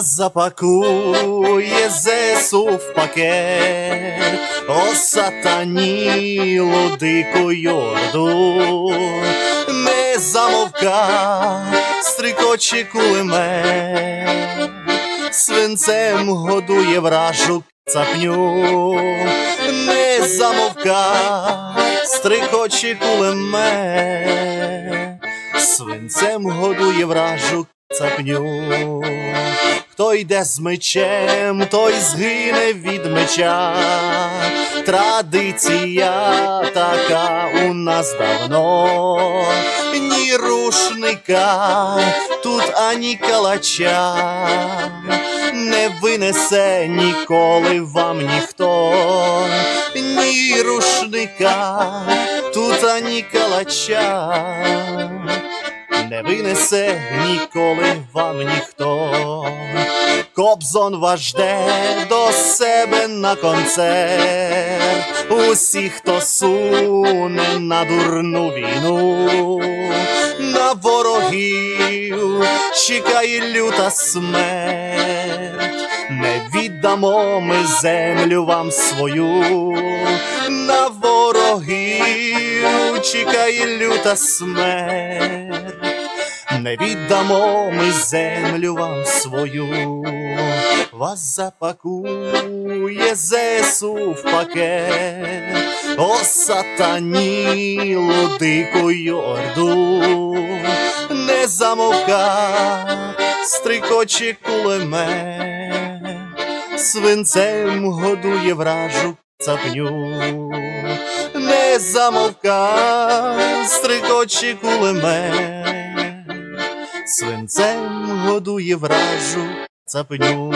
запакує зесу в пакет, о сатаніло дику йорду, не замовка, стрикоче кулемет, свинцем годує вражу цапню, не замовка, стрикоче кулемет, свинцем годує вражу цапню. Хто йде з мечем, той згине від меча. Традиція така у нас давно, ні рушника, тут ані калача, не винесе ніколи вам ніхто, ні рушника, тут ані калача не винесе ніколи вам ніхто. Кобзон вас жде до себе на концерт. Усі, хто суне на дурну війну, на ворогів чекає люта смерть. Не віддамо ми землю вам свою, на ворогів чекає люта смерть. Не віддамо ми землю вам свою, вас запакує зесу в пакет, о сатанілу дикую орду, не замовка, стрикоче кулемет, свинцем годує вражу цапню, не замовка, стрикоче кулемет свинцем годує вражу цапню.